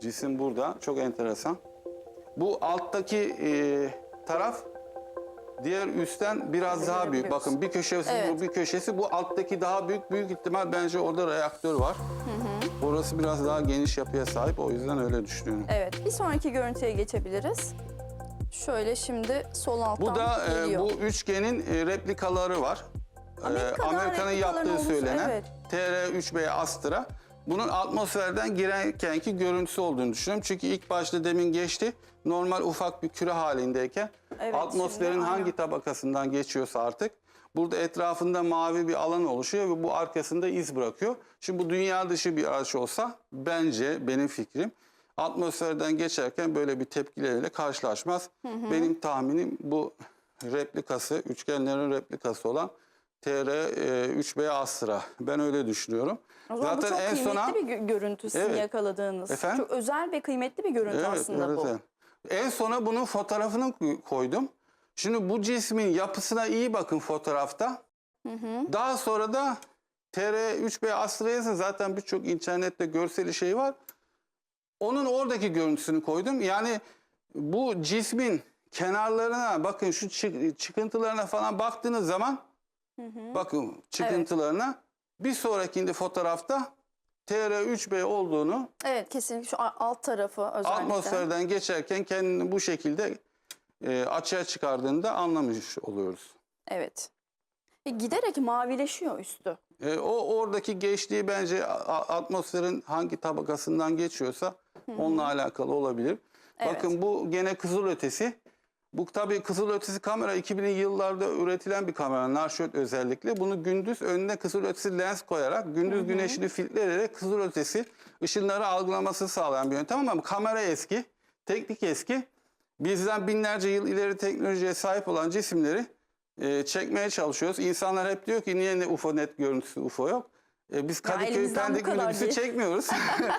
Cisim burada. Çok enteresan. Bu alttaki e, taraf diğer üstten biraz daha büyük. Bakın bir köşesi Evet. bu, bir köşesi bu. Alttaki daha büyük. Büyük ihtimal bence orada reaktör var. Orası biraz daha geniş yapıya sahip. O yüzden öyle düşünüyorum. Evet, bir sonraki görüntüye geçebiliriz. Şöyle şimdi sol alttan Bu da e, geliyor. bu üçgenin e, replikaları var. E, Amerika'da Amerika'nın replikaların yaptığı olduğu- söylenen evet. TR3B Astra. Bunun atmosferden girerkenki görüntüsü olduğunu düşünüyorum. Çünkü ilk başta demin geçti. Normal ufak bir küre halindeyken Evet, atmosferin şimdi hangi aynen. tabakasından geçiyorsa artık burada etrafında mavi bir alan oluşuyor ve bu arkasında iz bırakıyor. Şimdi bu dünya dışı bir araç olsa bence benim fikrim atmosferden geçerken böyle bir tepkilerle karşılaşmaz. Benim tahminim bu replikası, üçgenlerin replikası olan TR3B Astra. Ben öyle düşünüyorum. O zaman bu çok kıymetli sona bir gö- görüntü sizin Evet. yakaladığınız. Efendim? Çok özel ve kıymetli bir görüntü aslında bu. evet. En sona bunun fotoğrafını koy- koydum. Şimdi bu cismin yapısına iyi bakın fotoğrafta. Daha sonra da TR3B Astra yazın zaten birçok internette görseli şey var. Onun oradaki görüntüsünü koydum. Yani bu cismin kenarlarına bakın şu çık- çıkıntılarına falan baktığınız zaman bakın çıkıntılarına bir sonrakinde fotoğrafta TR3B olduğunu Evet, kesinlikle şu alt tarafı özellikle. atmosferden geçerken kendini bu şekilde e, açığa çıkardığında anlamış oluyoruz. Evet. E, giderek mavileşiyor üstü. E, o oradaki geçtiği bence atmosferin hangi tabakasından geçiyorsa onunla alakalı olabilir. Evet. Bakın bu gene kızılötesi. Bu tabii kızılötesi kamera 2000'li yıllarda üretilen bir kamera. Narşöt özellikle. Bunu gündüz önüne kızılötesi lens koyarak gündüz güneşini filtreleyerek kızılötesi ışınları algılamasını sağlayan bir yöntem ama kamera eski, teknik eski. Bizden binlerce yıl ileri teknolojiye sahip olan cisimleri e, çekmeye çalışıyoruz. İnsanlar hep diyor ki niye ne UFO net görüntüsü UFO yok? E, biz Kadıköy elimizden bu Pendik kadar minibüsü değil. çekmiyoruz.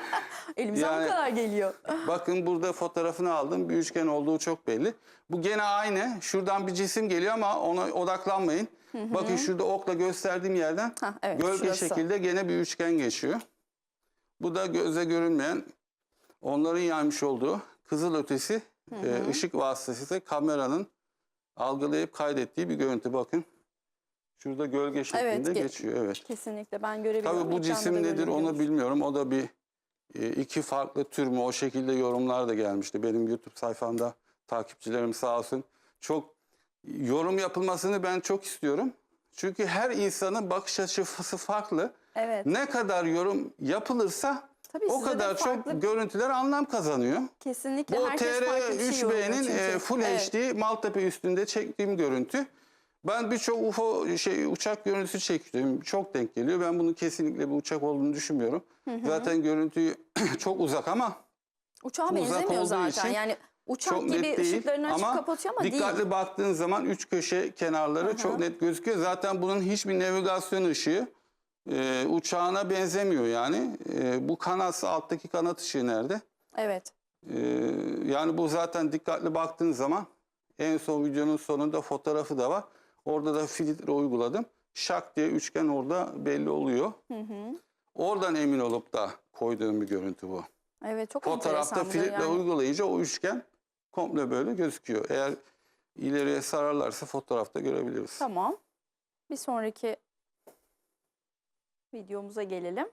Elimizden Yani- bu kadar geliyor. Bakın burada fotoğrafını aldım. Bir üçgen olduğu çok belli. Bu gene aynı. Şuradan bir cisim geliyor ama ona odaklanmayın. Bakın şurada okla gösterdiğim yerden Hah, evet, gölge şurası. şekilde gene bir üçgen geçiyor. Bu da göze görünmeyen onların yaymış olduğu kızıl ötesi e, ışık vasıtasıyla kameranın algılayıp kaydettiği bir görüntü. Bakın şurada gölge şeklinde ge- geçiyor. Evet. Kesinlikle ben görebiliyorum. Tabii bu cisim nedir onu bilmiyorum. O da bir e, iki farklı tür mü o şekilde yorumlar da gelmişti. Benim YouTube sayfamda takipçilerim sağ olsun. Çok yorum yapılmasını ben çok istiyorum. Çünkü her insanın bakış açısı farklı. Evet. Ne kadar yorum yapılırsa Tabii o kadar farklı- çok görüntüler anlam kazanıyor. Kesinlikle Bu herkes farklı bir şey yorumluyor TR3B'nin çünkü. e, Full Evet. HD Maltepe üstünde çektiğim görüntü. Ben birçok UFO şey uçak görüntüsü çektim. Çok denk geliyor. Ben bunun kesinlikle bir uçak olduğunu düşünmüyorum. Zaten görüntü çok uzak ama Uçağa uzak benzemiyor zaten. için Yani uçak çok gibi net ışıklarını açıp ama kapatıyor ama dikkatli değil. baktığın zaman üç köşe kenarları çok net gözüküyor. Zaten bunun hiçbir navigasyon ışığı e, uçağına benzemiyor yani. E, bu kanatsa alttaki kanat ışığı nerede? Evet. Ee, yani bu zaten dikkatli baktığın zaman en son videonun sonunda fotoğrafı da var. Orada da filtre uyguladım. Şak diye üçgen orada belli oluyor. Oradan emin olup da koyduğum bir görüntü bu. Evet çok Fotoğrafta filtre yani. uygulayınca o üçgen komple böyle gözüküyor. Eğer ileriye sararlarsa fotoğrafta görebiliriz. Tamam. Bir sonraki videomuza gelelim.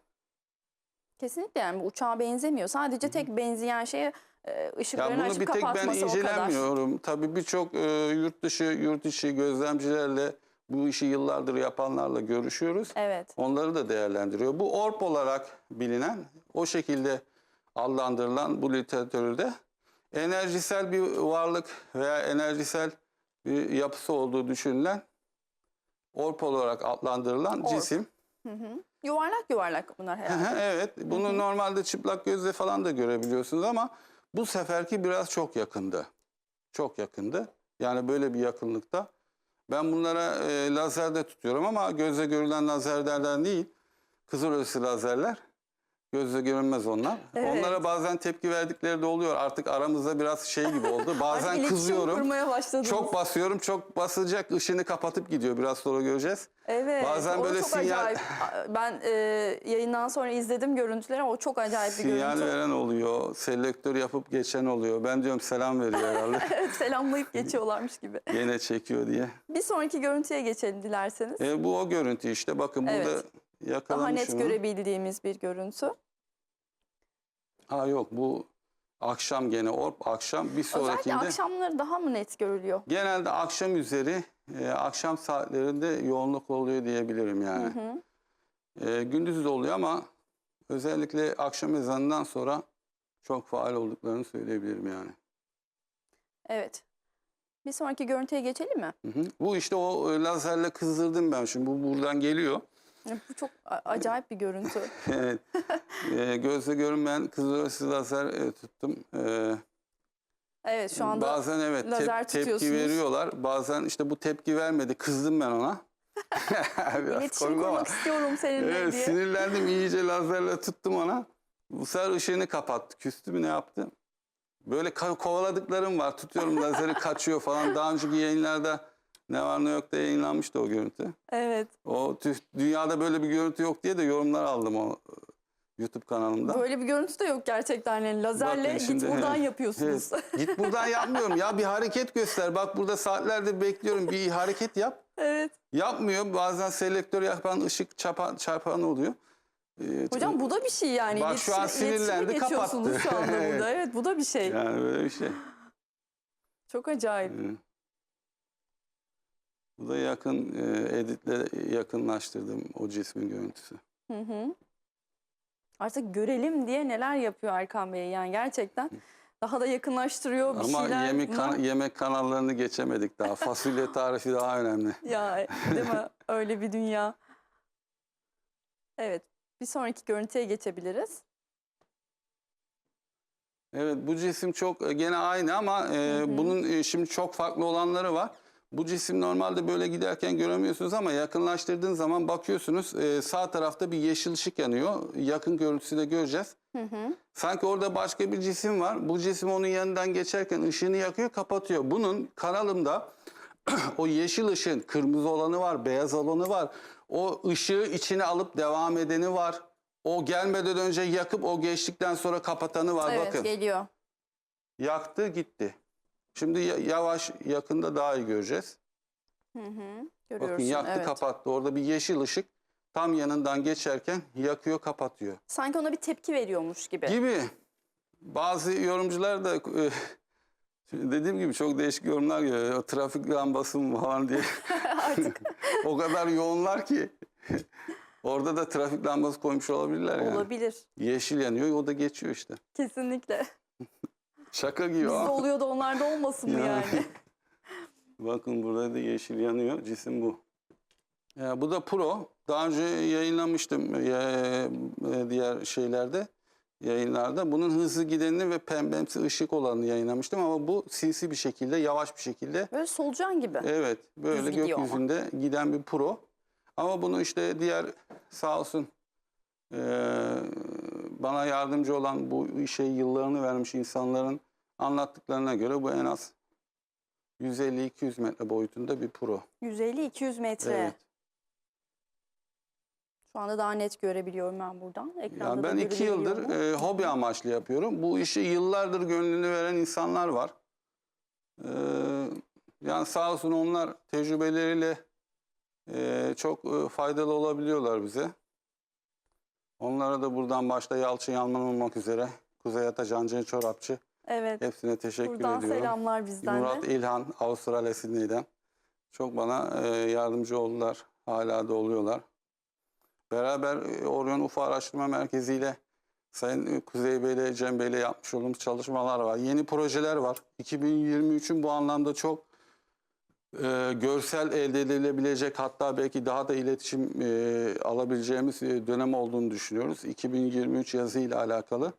Kesinlikle yani uçağa benzemiyor. Sadece tek benzeyen şey e, Ya ışıklarını bunu bir tek ben incelemiyorum. Tabii birçok e, yurt dışı, yurt içi gözlemcilerle bu işi yıllardır yapanlarla görüşüyoruz. Evet. Onları da değerlendiriyor. Bu orp olarak bilinen, o şekilde adlandırılan bu literatürde enerjisel bir varlık veya enerjisel bir yapısı olduğu düşünülen orp olarak adlandırılan Orp. cisim. Yuvarlak yuvarlak bunlar herhalde. evet, bunu normalde çıplak gözle falan da görebiliyorsunuz ama bu seferki biraz çok yakındı. Çok yakındı. Yani böyle bir yakınlıkta. Ben bunlara e, lazerde tutuyorum ama gözle görülen lazerlerden değil. Kızılötesi lazerler. Gözle görünmez onlar. Evet. Onlara bazen tepki verdikleri de oluyor. Artık aramızda biraz şey gibi oldu. Bazen kızıyorum. Çok basıyorum, çok basacak, ışını kapatıp gidiyor. Biraz sonra göreceğiz. Evet. Bazen böyle çok sinyal- acayip. Ben e, yayından sonra izledim görüntüleri. O çok acayip bir Sinyal görüntü. veren oluyor, selektör yapıp geçen oluyor. Ben diyorum selam veriyor herhalde. Evet, selamlayıp geçiyorlarmış gibi. Gene çekiyor diye. Bir sonraki görüntüye geçelim dilerseniz. E, bu o görüntü işte. Bakın burada Evet. Daha net onu. görebildiğimiz bir görüntü. Ha yok bu akşam gene orp akşam bir Özellikle sonrakinde. akşamları daha mı net görülüyor? Genelde akşam üzeri, e, akşam saatlerinde yoğunluk oluyor diyebilirim yani. E, gündüz de oluyor ama özellikle akşam ezanından sonra çok faal olduklarını söyleyebilirim yani. Evet. Bir sonraki görüntüye geçelim mi? Hı hı. Bu işte o e, lazerle kızdırdım ben şimdi. Bu buradan geliyor. Bu çok acayip bir görüntü. Evet. e, gözle görünmeyen kızılötesi lazer e, tuttum. E, Evet şu anda bazen evet tep- lazer tepki tutuyorsunuz. veriyorlar. Bazen işte bu tepki vermedi. Kızdım ben ona. Biraz iletişim ama. istiyorum seninle Evet, diye. sinirlendim iyice lazerle tuttum ona. Bu sefer ışığını kapattı. Küstü mü ne yaptı? Böyle kovaladıklarım var. Tutuyorum lazeri kaçıyor falan. Daha önceki yayınlarda ne var ne yok da yayınlanmıştı o görüntü. Evet. O tüh, dünyada böyle bir görüntü yok diye de yorumlar aldım o e, YouTube kanalımda. Böyle bir görüntü de yok gerçekten. Yani lazerle Bakın git şimdi, buradan evet. yapıyorsunuz. Evet. Git buradan yapmıyorum ya bir hareket göster. Bak burada saatlerdir bekliyorum bir hareket yap. evet. Yapmıyor. Bazen selektör yapan ışık çarpan, çarpan oluyor. Ee, Hocam bu da bir şey yani. Bak şu an sinirlendi, kapattı. şu anda Evet. burada. Evet bu da bir şey. Yani böyle bir şey. Çok acayip. Ee, Bu da yakın e, editle yakınlaştırdım o cismin görüntüsü. Hı hı. Artık görelim diye neler yapıyor Erkan Bey yani gerçekten. Daha da yakınlaştırıyor bir Ama şeyler. yemek bunlar- kan- yemek kanallarını geçemedik daha. Fasulye tarifi daha önemli. Ya değil mi? Öyle bir dünya. Evet. Bir sonraki görüntüye geçebiliriz. Evet bu cisim çok e, gene aynı ama e, bunun e, şimdi çok farklı olanları var. Bu cisim normalde böyle giderken göremiyorsunuz ama yakınlaştırdığın zaman bakıyorsunuz e, sağ tarafta bir yeşil ışık yanıyor. Yakın görüntüsü de göreceğiz. Sanki orada başka bir cisim var. Bu cisim onun yanından geçerken ışığını yakıyor, kapatıyor. Bunun kanalımda o yeşil ışığın kırmızı olanı var, beyaz olanı var. O ışığı içine alıp devam edeni var. O gelmeden önce yakıp o geçtikten sonra kapatanı var. Evet Bakın. geliyor. Yaktı gitti. Şimdi ya- yavaş yakında daha iyi göreceğiz. Hı hı. Bakın yaktı evet. kapattı. Orada bir yeşil ışık tam yanından geçerken yakıyor kapatıyor. Sanki ona bir tepki veriyormuş gibi. Gibi. Bazı yorumcular da e, dediğim gibi çok değişik yorumlar geliyor. Trafik lambası mı falan diye. Artık o kadar yoğunlar ki. Orada da trafik lambası koymuş olabilirler yani. olabilir. Yeşil yanıyor o da geçiyor işte. Kesinlikle. Şaka gibi Bizde ama. oluyor da onlarda olmasın mı Yani. yani? Bakın burada da yeşil yanıyor. Cisim bu. Ya bu da Pro. Daha önce yayınlamıştım ya, e, diğer şeylerde, yayınlarda. Bunun hızlı gidenini ve pembemsi ışık olanını yayınlamıştım ama bu sinsi bir şekilde, yavaş bir şekilde. Böyle solucan gibi. Evet, böyle ama. gökyüzünde giden bir Pro. Ama bunu işte diğer sağ olsun e, bana yardımcı olan bu işe yıllarını vermiş insanların anlattıklarına göre bu en az 150-200 metre boyutunda bir Pro. 150-200 metre. Evet. Şu anda daha net görebiliyorum ben buradan. Ekranda da ben iki yıldır e, hobi amaçlı yapıyorum. Bu işi yıllardır gönlünü veren insanlar var. E, yani sağ olsun onlar tecrübeleriyle e, çok e, faydalı olabiliyorlar bize. Onlara da buradan başta Yalçın Yalman olmak üzere Kuzey Atacan, Can Çorapçı Evet. hepsine teşekkür Buradan ediyorum. selamlar bizden Murat de. İlhan, Avustralya Sydney'den. Çok bana e, yardımcı oldular. Hala da oluyorlar. Beraber e, Orion UFO Araştırma Merkezi ile Sayın e, Kuzey Bey ile Cem Bey ile yapmış olduğumuz çalışmalar var. Yeni projeler var. 2023'ün bu anlamda çok e, görsel elde edilebilecek hatta belki daha da iletişim e, alabileceğimiz e, dönem olduğunu düşünüyoruz. 2023 yazı ile alakalı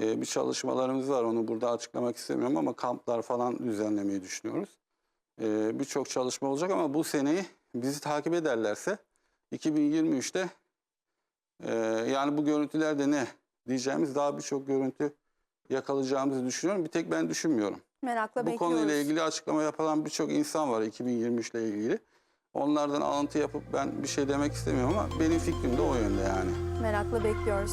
e, bir çalışmalarımız var. Onu burada açıklamak istemiyorum ama kamplar falan düzenlemeyi düşünüyoruz. E, Birçok çalışma olacak ama bu seneyi bizi takip ederlerse 2023'te e, yani bu görüntülerde ne diyeceğimiz daha birçok görüntü yakalayacağımızı düşünüyorum. Bir tek ben düşünmüyorum. Merakla Bu bekliyoruz. konuyla ilgili açıklama yapılan birçok insan var 2023 ile ilgili. Onlardan alıntı yapıp ben bir şey demek istemiyorum ama benim fikrim de o yönde yani. Merakla bekliyoruz.